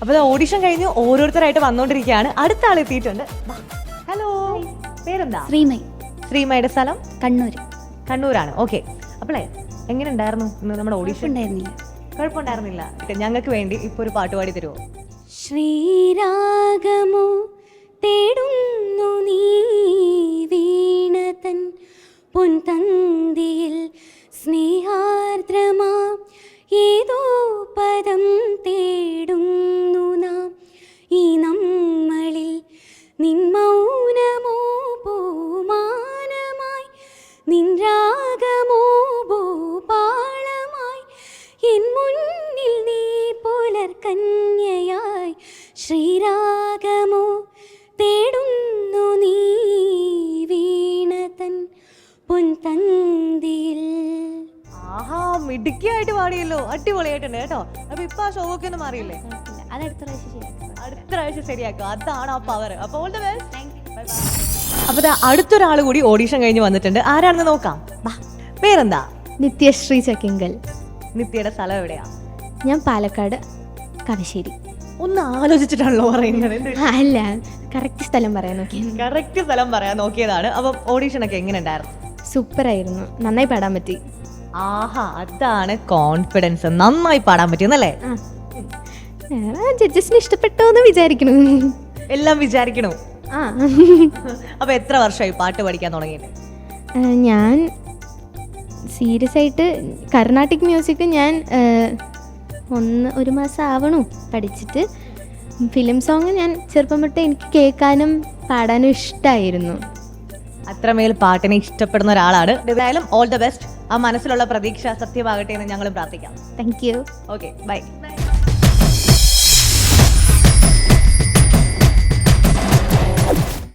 അപ്പോൾ ഓഡിഷൻ കഴിഞ്ഞ് ഓരോരുത്തരായിട്ട് വന്നുകൊണ്ടിരിക്കുകയാണ് അടുത്ത ആൾ എത്തിയിട്ടുണ്ട്. ഹലോ പേരെന്താ? ശ്രീമൈ. ശ്രീമയുടെ സ്ഥലം? കണ്ണൂർ കണ്ണൂരാണ്. ഓക്കെ. അപ്പോളേ എങ്ങനെ ഉണ്ടായിരുന്നു ഇന്ന് നമ്മുടെ ഓഡിഷൻ ഉണ്ടായിരുന്നില്ല കുഴപ്പമുണ്ടായിരുന്നില്ല. ഞങ്ങൾക്ക് വേണ്ടി ഇപ്പൊ ഒരു പാട്ട് പാടി തരുമോ ശ്രീരാഗമോ തേടുന്നു നീ വീണതൻ പൊൻതന്തിയിൽ സ്നേഹാർദ്രമാ. ഏതോ പദം ശ്രീരാഗമോ തേടുന്നു നീ വീണതൻ പൊൻതന്തിയിൽ. ആഹാ മിടുക്കിയായിട്ട് പാടിയല്ലോ. അടിപൊളിയായിട്ടുണ്ട് കേട്ടോ. അപ്പൊ ഇപ്പൊ ആ ഷോക്ക് ഒന്നും മാറിയില്ലേ? അടുത്ത പ്രാവശ്യം ശരിയാക്കാം. അടുത്ത പ്രാവശ്യം ശരിയാക്കും. അതാണ് ആ പവർ അപ്പൊ ഓൾ ദ ബെസ്റ്റ് അപ്പൊ അടുത്തൊരാൾ കൂടി ഓഡീഷൻ കഴിഞ്ഞ് വന്നിട്ടുണ്ട്. ആരാണെന്ന് നോക്കാം. പേരെന്താ? നിത്യശ്രീ ചക്കിങ്കൽ നിത്യയുടെ സ്ഥലം എവിടെയാ? ഞാൻ പാലക്കാട് കവശ്ശേരി. ഒന്ന് ആലോചിച്ചിട്ടാണല്ലോ പറയുന്നത്. അല്ല കറക്റ്റ് സ്ഥലം പറയാൻ നോക്കി കറക്റ്റ് സ്ഥലം പറയാൻ നോക്കിയതാണ്. അപ്പം ഓഡീഷൻ ഒക്കെ എങ്ങനെ ഉണ്ടായിരുന്നു? സൂപ്പർ ആയിരുന്നു നന്നായി പാടാൻ പറ്റി. ആഹാ അതാണ് കോൺഫിഡൻസ് നന്നായി പാടാൻ പറ്റിയെന്നല്ലേ? ജഡ്ജസിന് ഇഷ്ടപ്പെട്ടോ എന്ന് വിചാരിക്കണു. എല്ലാം വിചാരിക്കണു. ആ. അപ്പൊ എത്ര വർഷമായി പാട്ട് പഠിക്കാൻ തുടങ്ങിയിട്ട്? ഞാൻ സീരിയസ് ആയിട്ട് കർണാട്ടിക് മ്യൂസിക് ഞാൻ ഒന്ന് ഒരു മാസം ആവണു പഠിച്ചിട്ട്. ഫിലിം സോങ് ഞാൻ ചെറുപ്പം തൊട്ട് എനിക്ക് കേൾക്കാനും പാടാനും ഇഷ്ടമായിരുന്നു അത്രമേൽ പാട്ടിനെ ഇഷ്ടപ്പെടുന്ന ഒരാളാണ്. എന്തായാലും ഓൾ ദ ബെസ്റ്റ് ആ മനസ്സിലുള്ള പ്രതീക്ഷ സത്യമാകട്ടെ എന്ന് ഞങ്ങൾ പ്രാർത്ഥിക്കാം. Thank you okay bye